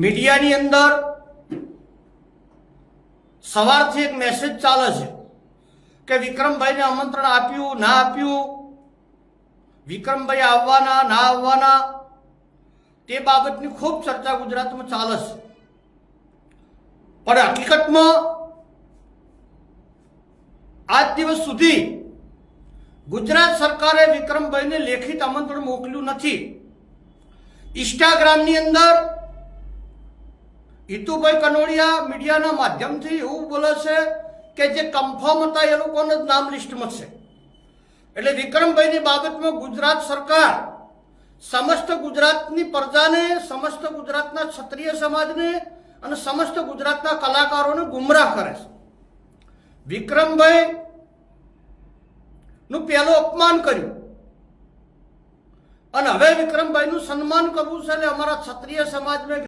media ની અંદર સવાર્થી એક મેસેજ ચાલે છે કે વિક્રમભાઈને આમંત્રણ આપ્યું ના આપ્યું વિક્રમભાઈ આવવાના ના આવવાના તે બાબતની ખૂબ ચર્ચા ગુજરાતમાં ચાલે છે પણ હકીકતમાં આજ દિવસ સુધી ગુજરાત સરકારે વિક્રમભાઈને લેખિત આમંત્રણ મોકલ્યું નથી Instagram ની અંદર હિતુભાઈ કનોડિયા મીડિયાના માધ્યમથી એવું બોલે છે કે જે કન્ફર્મ હતા એ લોકોને નામ લિસ્ટમાં છે એટલે વિક્રમભાઈની બાબતમાં ગુજરાત સરકાર સમસ્ત ગુજરાતની પ્રજાને સમસ્ત ગુજરાતના ક્ષત્રિય સમાજને અને સમસ્ત ગુજરાતના કલાકારોને ગુમરાહ કરે છે વિક્રમભાઈ નું પહેલું અપમાન કર્યું અને હવે વિક્રમભાઈનું સન્માન કરવું છે અને અમારા ક્ષત્રિય સમાજને